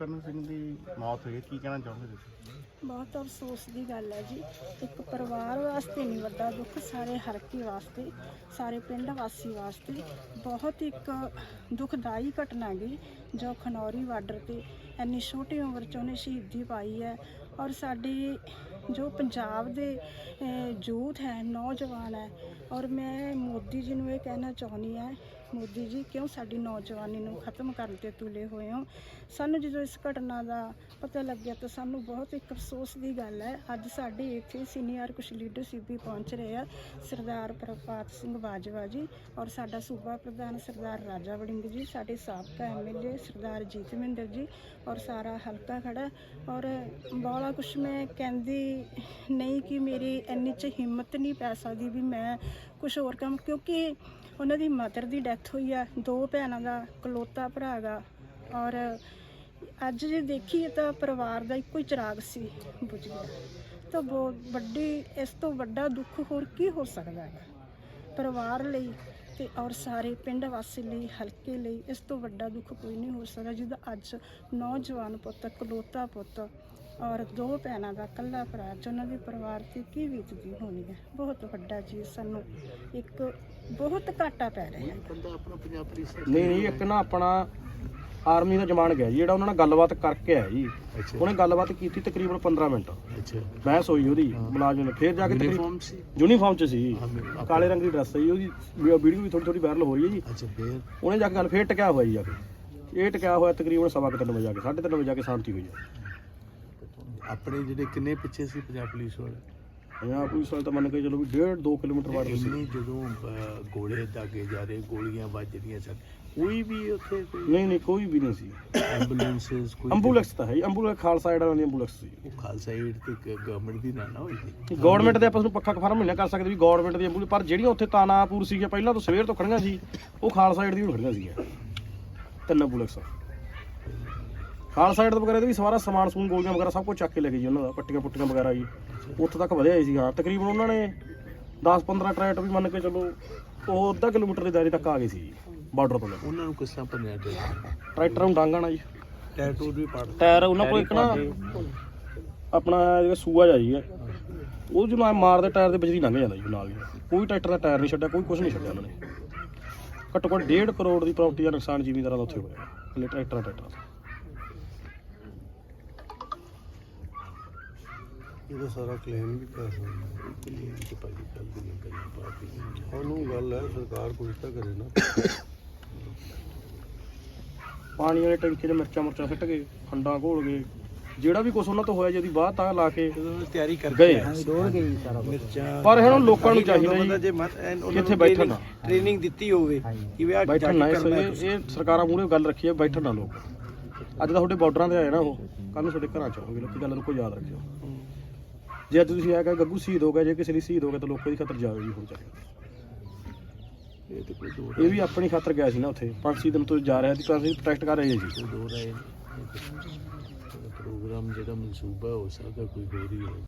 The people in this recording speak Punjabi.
ਕਰਨ ਸਿੰਘ ਦੀ ਮੌਤ ਹੋਈ ਹੈ। ਕੀ ਕਹਿਣਾ ਚਾਹੋਗੇ ਤੁਸੀਂ? ਬਹੁਤ ਅਫਸੋਸ ਦੀ ਗੱਲ ਹੈ ਜੀ। ਇੱਕ ਪਰਿਵਾਰ ਵਾਸਤੇ ਨਹੀਂ ਵੱਡਾ ਦੁੱਖ, ਸਾਰੇ ਹਲਕੇ ਵਾਸਤੇ, ਸਾਰੇ ਪਿੰਡ ਵਾਸੀ ਵਾਸਤੇ ਬਹੁਤ ਇੱਕ ਦੁਖਦਾਈ ਘਟਨਾ ਗਈ ਜੋ ਖਨੌਰੀ ਬਾਰਡਰ ਤੇ ਇੰਨੀ ਛੋਟੀ ਉਮਰ 'ਚ ਉਹਨੇ ਸ਼ਹੀਦੀ ਪਾਈ ਹੈ। ਔਰ ਸਾਡੇ ਜੋ ਪੰਜਾਬ ਦੇ ਯੂਥ ਹੈ, ਨੌਜਵਾਨ ਹੈ, ਔਰ ਮੈਂ ਮੋਦੀ ਜੀ ਨੂੰ ਇਹ ਕਹਿਣਾ ਚਾਹੁੰਦੀ ਹਾਂ ਮੋਦੀ ਜੀ, ਕਿਉਂ ਸਾਡੀ ਨੌਜਵਾਨੀ ਨੂੰ ਖਤਮ ਕਰਨ ਤੇ ਤੁਲੇ ਹੋਏ ਹੋ? ਸਾਨੂੰ ਜਦੋਂ ਇਸ ਘਟਨਾ ਦਾ ਪਤਾ ਲੱਗਿਆ ਤਾਂ ਸਾਨੂੰ ਬਹੁਤ ਇੱਕ ਅਫਸੋਸ ਦੀ ਗੱਲ ਹੈ। ਅੱਜ ਸਾਡੇ ਇੱਥੇ ਸੀਨੀਅਰ ਕੁਝ ਲੀਡਰਸ਼ਿਪ ਵੀ ਪਹੁੰਚ ਰਹੇ ਆ, ਸਰਦਾਰ ਪ੍ਰਪਾਤ ਸਿੰਘ ਬਾਜਵਾ ਜੀ ਔਰ ਸਾਡਾ ਸੂਬਾ ਪ੍ਰਧਾਨ ਸਰਦਾਰ ਰਾਜਾ ਵੜਿੰਗ ਜੀ, ਸਾਡੇ ਸਾਬਕਾ ਐਮਐਲਏ ਸਰਦਾਰ ਜੀਤ ਮਹਿੰਦਰ ਜੀ ਔਰ ਸਾਰਾ ਹਲਕਾ ਖੜਾ। ਔਰ ਬੋਲਾ ਕੁਛ ਮੈਂ ਕਹਿੰਦੀ ਨਹੀਂ ਕਿ ਮੇਰੀ ਇੰਨੀ ਚ ਹਿੰਮਤ ਨਹੀਂ ਪੈ ਸਕਦੀ ਵੀ ਮੈਂ ਕੁਝ ਹੋਰ ਕੰਮ, ਕਿਉਂਕਿ ਉਹਨਾਂ ਦੀ ਮਦਰ ਦੀ ਡੈਥ ਹੋਈ ਆ, ਦੋ ਭੈਣਾਂ ਦਾ ਕਲੋਤਾ ਭਰਾ ਗਾ ਔਰ ਅੱਜ ਜੇ ਦੇਖੀਏ ਤਾਂ ਪਰਿਵਾਰ ਦਾ ਇੱਕੋ ਹੀ ਚਿਰਾਗ ਸੀ ਬੁਝ ਗਿਆ ਤਾਂ ਬਹੁਤ ਵੱਡੀ, ਇਸ ਤੋਂ ਵੱਡਾ ਦੁੱਖ ਹੋਰ ਕੀ ਹੋ ਸਕਦਾ ਹੈ ਪਰਿਵਾਰ ਲਈ ਤੇ ਔਰ ਸਾਰੇ ਪਿੰਡ ਵਾਸੀ ਲਈ, ਹਲਕੇ ਲਈ ਇਸ ਤੋਂ ਵੱਡਾ ਦੁੱਖ ਕੋਈ ਨਹੀਂ ਹੋ ਸਕਦਾ ਜਿਹਦਾ ਅੱਜ ਨੌਜਵਾਨ ਪੁੱਤ ਕਲੋਤਾ ਪੁੱਤ ਔਰ ਦੋ ਭੈਣਾਂ ਦਾ ਇਕੱਲਾ ਭਰਾ ਚ ਉਹਨਾਂ ਦੇ ਪਰਿਵਾਰ ਤੇ ਕੀ ਬੀਤਦੀ ਹੋਣੀ ਹੈ? ਬਹੁਤ ਵੱਡਾ ਜੀ ਸਾਨੂੰ ਇੱਕ ਬਹੁਤ ਘਾਟਾ ਪੈ ਰਿਹਾ ਹੈ। ਬੰਦਾ ਆਪਣਾ ਪੰਜਾਬ ਪੁਲਿਸ ਨਹੀਂ ਨਹੀਂ ਇੱਕ ਨਾ ਆਪਣਾ ਆਰਮੀ ਦਾ ਜਵਾਨ ਗਿਆ ਜੀ ਜਿਹੜਾ ਉਹਨਾਂ ਨਾਲ ਗੱਲਬਾਤ ਕਰਕੇ ਆਇਆ ਜੀ। ਅੱਛਾ। ਉਹਨੇ ਗੱਲਬਾਤ ਕੀਤੀ ਤਕਰੀਬਨ 15 ਮਿੰਟ। ਅੱਛਾ। ਬਹਿਸ ਹੋਈ ਉਹਦੀ ਮੁਲਾਜ਼ਮ ਨੇ। ਫੇਰ ਜਾ ਕੇ ਤਕਰੀਬਨ ਯੂਨੀਫਾਰਮ ਸੀ। ਯੂਨੀਫਾਰਮ ਚ ਸੀ। ਹਾਂ, ਮੇਰੇ- ਕਾਲੇ ਰੰਗ ਦੀ ਡਰੈਸ ਸੀ ਉਹਦੀ। ਵੀਡੀਓ ਵੀ ਥੋੜੀ ਥੋੜੀ ਵਾਇਰਲ ਹੋ ਰਹੀ ਹੈ ਜੀ। ਅੱਛਾ ਫੇਰ? ਉਹਨੇ ਜਾ ਕੇ ਗੱਲ ਫੇਰ ਟਕਿਆ ਹੋਇਆ ਜੀ ਜਾ ਕੇ। ਇਹ ਟਕਿਆ ਹੋਇਆ ਤਕਰੀਬਨ ਸਵਾ ਕੁ ਤਿੰਨ ਵਜੇ ਜਾ ਕੇ 3:30 ਵਜੇ ਜਾ ਕੇ ਸ਼ਾਂਤੀ ਹੋਈ ਹੈ ਆਪਣੇ ਜਿਹੜੇ ਕਿੰਨੇ ਪਿੱਛੇ ਸੀ ਪੰਜਾਬ ਪੁਲਿਸ ਵਾਲੇ? ਪੰਜਾਬ ਪੁਲਿਸ ਵਾਲੇ ਤਾਂ ਮੰਨ ਕੇ ਚਲੋ ਵੀ 1.5 2 ਕਿਲੋਮੀਟਰ ਬਾਅਦ ਸੀ। ਇੰਨੀ ਜਦੋਂ ਅਹ, ਗੋਲੇ ਦਾਗੇ ਜਾ ਰਹੇ ਗੋਲੀਆਂ ਵੱਜ ਰਹੀਆਂ ਸਨ ਕੋਈ ਵੀ ਉੱਥੇ ਕੋਈ ਨਹੀਂ ਨਹੀਂ ਕੋਈ ਵੀ ਨਹੀਂ ਸੀ। ਐਂਬੂਲੈਂਸਸ ਕੋਈ ਐਂਬੂਲੈਂਸ ਤਾਂ ਹੈ ਐਂਬੂਲੈਂਸ ਖਾਲਸਾ ਏਡ ਵਾਲੀ ਐਂਬੂਲੈਂਸ ਸੀ। ਉਹ ਖਾਲਸਾ ਏਡ ਤੇ ਗਵਰਨਮੈਂਟ ਦੀ ਨਾ ਨਾ ਹੋਈ ਸੀ। ਗਵਰਨਮੈਂਟ ਦੇ ਆਪਾਂ ਨੂੰ ਪੱਖਾ ਕਨਫਰਮ ਨਹੀਂ ਨਾ ਕਰ ਸਕਦੇ ਵੀ ਗਵਰਨਮੈਂਟ ਦੀ ਐਂਬੂਲੈਂਸ ਪਰ ਜਿਹੜੀਆਂ ਉੱਥੇ ਤਾਨਾਪੂਰ ਸੀਗੀਆਂ ਪਹਿਲਾਂ ਤੋਂ ਸਵੇਰ ਤੋਂ ਖੜੀਆਂ ਸੀ ਉਹ ਖਾਲਸਾ ਏਡ ਦੀ ਖੜੀਆਂ ਸੀਗੀਆਂ। ਤਿੰਨ ਐਂਬੂਲੈਂਸ। ਖਾਲਸਾ ਏਡ ਤੋਂ ਵਗੈਰਾ ਦੇ ਵੀ ਸਾਰਾ ਸਮਾਨ ਸਮੂਨ ਗੋਲੀਆਂ ਵਗੈਰਾ ਸਭ ਕੁਝ ਚੱਕ ਕੇ ਲੈ ਗਏ ਜੀ ਉਹਨਾਂ ਦਾ ਪੱਟੀਆਂ ਪੁੱਟੀਆਂ ਵਗੈਰਾ ਜੀ। ਉੱਥੇ ਤੱਕ ਵਧਿਆ ਹੀ ਸੀ ਹਾਂ ਤਕਰੀਬਨ ਉਹਨਾਂ ਨੇ 10-15 ਟਰੈਕਟ ਵੀ ਮੰਨ ਕੇ ਚੱਲੋ ਉਹ ਅੱਧਾ ਕਿਲੋਮੀਟਰ ਦੇ ਦਾਇਰੇ ਤੱਕ ਆ ਗਏ ਸੀ ਬਾਰਡਰ ਤੋਂ ਲੈ ਕੇ। ਉਹਨਾਂ ਨੂੰ ਕਿਸ ਤਰ੍ਹਾਂ ਭੰਨਿਆ ਤੇ ਟਰੈਕਟਰਾਂ ਨੂੰ ਡਾਂਗਾਂ ਨਾਲ ਜੀ। ਟੈਟੂ ਵੀ ਪੜ ਟਾਇਰ ਉਹਨਾਂ ਕੋਲ ਇੱਕ ਨਾ ਆਪਣਾ ਜਿਹੜਾ ਸੂਆ ਜਾ ਜੀ ਹੈ ਉਹ ਜਦੋਂ ਐਂ ਮਾਰਦੇ ਟਾਇਰ ਦੇ ਦੀ ਲੰਘ ਜਾਂਦਾ ਜੀ ਨਾਲ ਹੀ। ਕੋਈ ਟਰੈਕਟਰ ਦਾ ਟਾਇਰ ਨਹੀਂ ਛੱਡਿਆ ਕੋਈ ਕੁਝ ਨਹੀਂ ਛੱਡਿਆ ਉਹਨਾਂ ਨੇ। ਘੱਟੋ ਘੱਟ 1.5 ਕਰੋੜ ਦੀ ਪ੍ਰਾਪਰਟੀ ਦਾ ਨੁਕਸਾਨ ਜ਼ਿਮੀਂਦਾਰਾਂ ਦਾ ਉੱਥੇ ਹੋਇਆ। ਇਕੱਲੇ ਟਰੈਕਟਰਾਂ ਟਰੈਕਟਰਾਂ ਦਾ। ਇਹਦਾ ਸਾਰਾ ਕਲੇਮ ਵੀ ਕਰ ਸਕਦਾ ਕਲੀਨ ਤੇ ਭਾਈ ਗੱਲ ਦੀ ਨਹੀਂ ਕਰੀ ਪਾਰਟੀ ਉਹਨੂੰ ਗੱਲ ਹੈ ਸਰਕਾਰ ਕੁਝ ਤਾਂ ਕਰੇ ਨਾ। ਪਾਣੀ ਵਾਲੇ ਟੈਂਕੀ 'ਚ ਮਿਰਚਾਂ ਮੁਰਚਾਂ ਸਿੱਟ ਗਏ ਖੰਡਾਂ ਘੋਲ ਗਏ ਜਿਹੜਾ ਵੀ ਕੁਝ ਉਹਨਾਂ ਤੋਂ ਹੋਇਆ ਜਿਹਦੀ ਬਾਹ ਤਾਂ ਲਾ ਕੇ ਤਿਆਰੀ ਕਰ ਗਏ। ਮਿਰਚਾਂ ਪਰ ਹੁਣ ਲੋਕਾਂ ਨੂੰ ਚਾਹੀਦਾ ਜੀ। ਕਿੱਥੇ ਬੈਠਣ training ਦਿੱਤੀ ਹੋਵੇ ਕਿ ਵੀ ਆ ਬੈਠਣ ਇਹ ਇਹ ਸਰਕਾਰਾਂ ਮੂਹਰੇ ਗੱਲ ਰੱਖੀ ਹੈ ਬੈਠਣ ਨਾ ਲੋਕ। ਅੱਜ ਤਾਂ ਤੁਹਾਡੇ ਬਾਰਡਰਾਂ ਤੇ ਆਏ ਨਾ ਉਹ ਕੱਲ ਨੂੰ ਤੁਹਾਡੇ ਘਰਾਂ ਚ ਆਉਣਗੇ ਲੋਕੀ ਗੱਲ ਨੂੰ ਕੋਈ ਯਾਦ ਰੱਖਿਓ। ਜੇ ਅੱਜ ਤੁਸੀਂ ਆ ਕੇ ਗੱਗੂ ਸ਼ਹੀਦ ਹੋ ਗਿਆ ਜੇ ਕਿਸੇ ਲਈ ਸ਼ਹੀਦ ਹੋ ਗਿਆ ਤਾਂ ਲੋਕਾਂ ਦੀ ਖਾਤਰ ਜਾਵੇ ਵੀ ਹੋ ਚਾਹੀਦਾ ਇਹ ਤੇ ਕੋਈ ਦੋ ਇਹ ਵੀ ਆਪਣੀ ਖਾਤਰ ਗਿਆ ਸੀ ਨਾ ਉੱਥੇ। ਪੰਜ ਛੇ ਦਿਨ ਤੋਂ ਜਾ ਰਿਹਾ ਸੀ ਤਾਂ ਅਸੀਂ ਪ੍ਰੋਟੈਸਟ ਕਰ ਰਹੇ ਸੀ। ਦੋ ਰਾਏ ਪ੍ਰੋਗਰਾਮ ਜਿਹੜਾ ਮਨਸੂਬਾ ਹੋ ਸਕਦਾ, ਕੋਈ ਹੋਰ ਹੀ ਹੋਵੇ